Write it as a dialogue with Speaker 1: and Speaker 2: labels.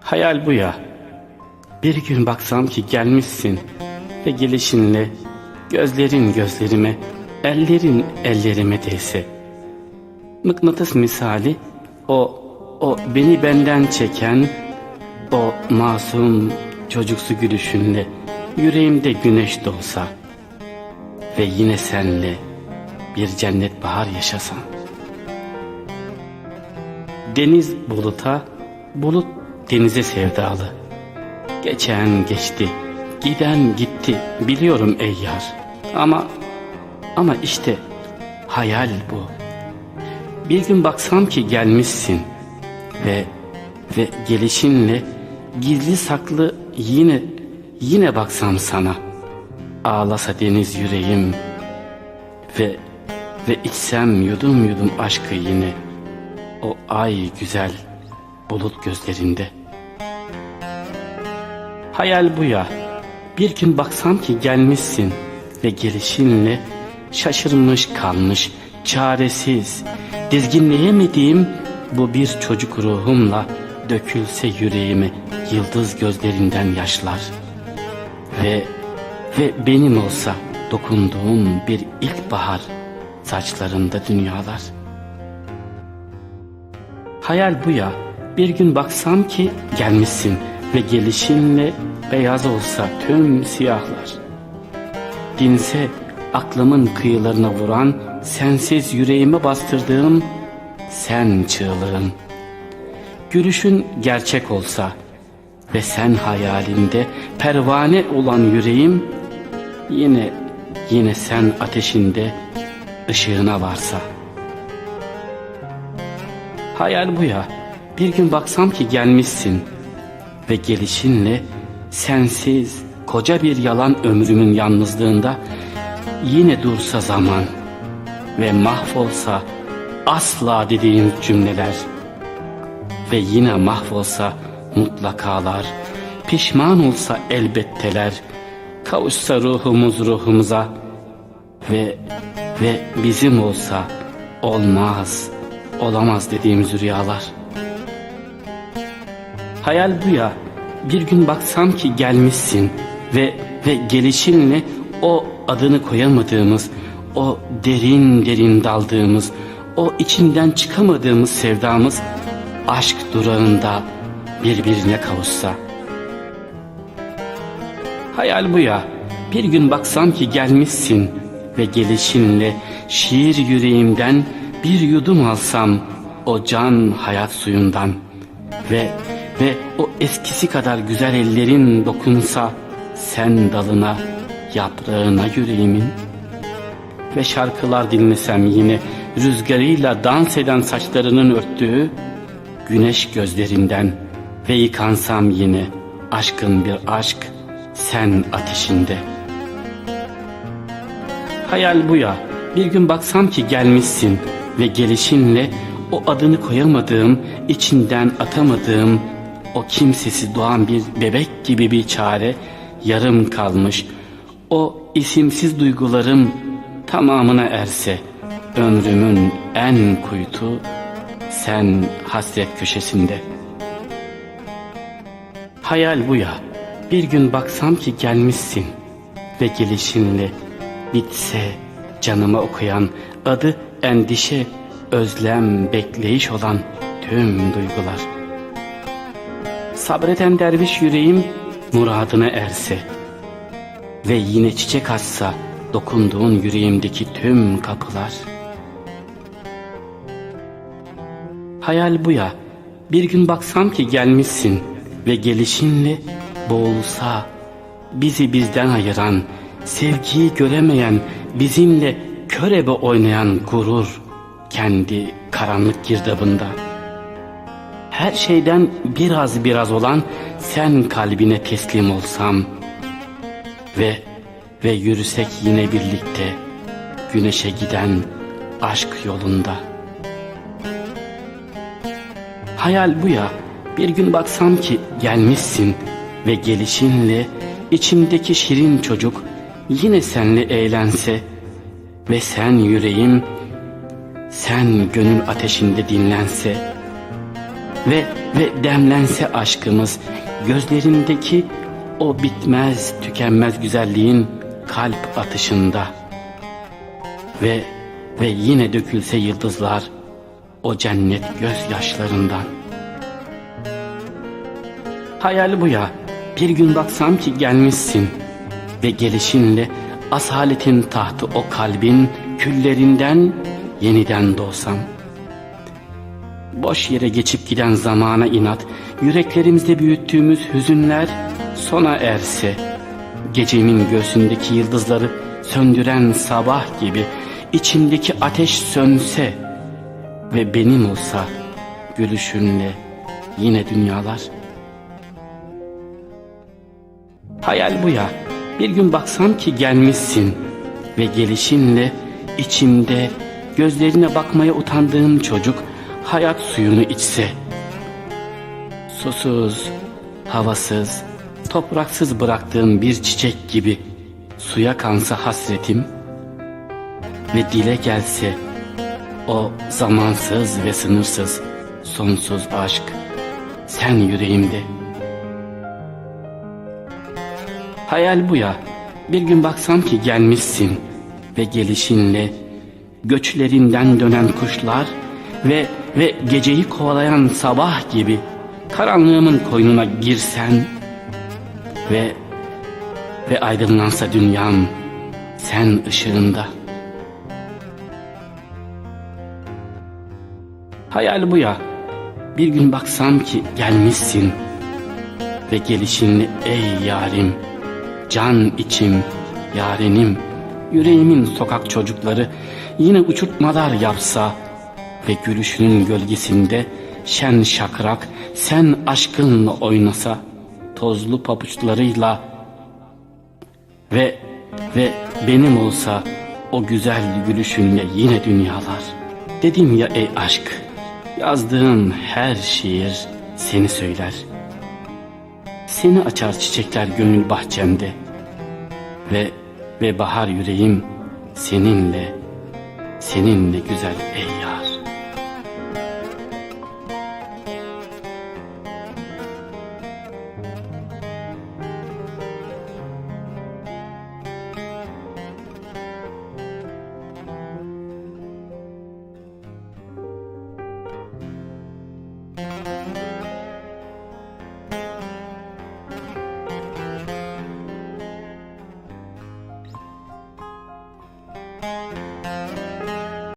Speaker 1: Hayal bu ya. Bir gün baksam ki gelmişsin ve gelişinle gözlerin gözlerime, ellerin ellerime değse. Mıknatıs misali o o beni benden çeken o masum çocuksu gülüşünle yüreğimde güneş doğsa ve yine senle bir cennet bahar yaşasam. Deniz buluta, bulut denize sevdalı. Geçen geçti, giden gitti biliyorum ey yar. Ama, ama işte hayal bu. Bir gün baksam ki gelmişsin ve ve gelişinle gizli saklı yine yine baksam sana. Ağlasa deniz yüreğim ve ve içsem yudum yudum aşkı yine o ay güzel bulut gözlerinde. Hayal bu ya. Bir gün baksam ki gelmişsin ve gelişinle şaşırmış kalmış, çaresiz, dizginleyemediğim bu bir çocuk ruhumla dökülse yüreğime yıldız gözlerinden yaşlar. Ve ve benim olsa dokunduğum bir ilkbahar saçlarında dünyalar. Hayal bu ya. Bir gün baksam ki gelmişsin ve gelişinle beyaz olsa tüm siyahlar. Dinse aklımın kıyılarına vuran sensiz yüreğime bastırdığım sen çığlığın. Gülüşün gerçek olsa ve sen hayalinde pervane olan yüreğim yine yine sen ateşinde ışığına varsa. Hayal bu ya. Bir gün baksam ki gelmişsin ve gelişinle sensiz koca bir yalan ömrümün yalnızlığında yine dursa zaman ve mahvolsa asla dediğim cümleler ve yine mahvolsa mutlakalar pişman olsa elbetteler kavuşsa ruhumuz ruhumuza ve ve bizim olsa olmaz olamaz dediğimiz rüyalar. Hayal bu ya. Bir gün baksam ki gelmişsin ve ve gelişinle o adını koyamadığımız, o derin derin daldığımız, o içinden çıkamadığımız sevdamız aşk durağında birbirine kavuşsa. Hayal bu ya. Bir gün baksam ki gelmişsin ve gelişinle şiir yüreğimden bir yudum alsam o can hayat suyundan ve ve o eskisi kadar güzel ellerin dokunsa sen dalına yaprağına yüreğimin ve şarkılar dinlesem yine rüzgarıyla dans eden saçlarının örttüğü güneş gözlerinden ve yıkansam yine aşkın bir aşk sen ateşinde. Hayal bu ya bir gün baksam ki gelmişsin ve gelişinle o adını koyamadığım, içinden atamadığım, o kimsesi doğan bir bebek gibi bir çare yarım kalmış. O isimsiz duygularım tamamına erse, ömrümün en kuytu sen hasret köşesinde. Hayal bu ya, bir gün baksam ki gelmişsin ve gelişinle bitse canıma okuyan adı endişe, özlem, bekleyiş olan tüm duygular. Sabreden derviş yüreğim muradına erse ve yine çiçek açsa dokunduğun yüreğimdeki tüm kapılar. Hayal bu ya, bir gün baksam ki gelmişsin ve gelişinle boğulsa bizi bizden ayıran, sevgiyi göremeyen, bizimle körebe oynayan gurur kendi karanlık girdabında. Her şeyden biraz biraz olan sen kalbine teslim olsam ve ve yürüsek yine birlikte güneşe giden aşk yolunda. Hayal bu ya bir gün baksam ki gelmişsin ve gelişinle içimdeki şirin çocuk yine senle eğlense ve sen yüreğim sen gönül ateşinde dinlense ve ve demlense aşkımız gözlerindeki o bitmez tükenmez güzelliğin kalp atışında ve ve yine dökülse yıldızlar o cennet gözyaşlarından. Hayal bu ya bir gün baksam ki gelmişsin ve gelişinle asaletin tahtı o kalbin küllerinden yeniden doğsam. Boş yere geçip giden zamana inat, yüreklerimizde büyüttüğümüz hüzünler sona erse, gecemin göğsündeki yıldızları söndüren sabah gibi içimdeki ateş sönse ve benim olsa gülüşünle yine dünyalar. Hayal bu ya, bir gün baksam ki gelmişsin ve gelişinle içimde gözlerine bakmaya utandığım çocuk hayat suyunu içse. Susuz, havasız, topraksız bıraktığım bir çiçek gibi suya kansa hasretim ve dile gelse o zamansız ve sınırsız sonsuz aşk sen yüreğimde. Hayal bu ya bir gün baksam ki gelmişsin ve gelişinle göçlerinden dönen kuşlar ve ve geceyi kovalayan sabah gibi karanlığımın koynuna girsen ve ve aydınlansa dünyam sen ışığında. Hayal bu ya bir gün baksam ki gelmişsin ve gelişinle ey yarim can içim yarenim yüreğimin sokak çocukları yine uçurtmalar yapsa ve gülüşünün gölgesinde şen şakrak sen aşkınla oynasa tozlu pabuçlarıyla ve ve benim olsa o güzel gülüşünle yine dünyalar. Dedim ya ey aşk yazdığım her şiir seni söyler. Seni açar çiçekler gönül bahçemde ve ve bahar yüreğim seninle seninle güzel ey yar.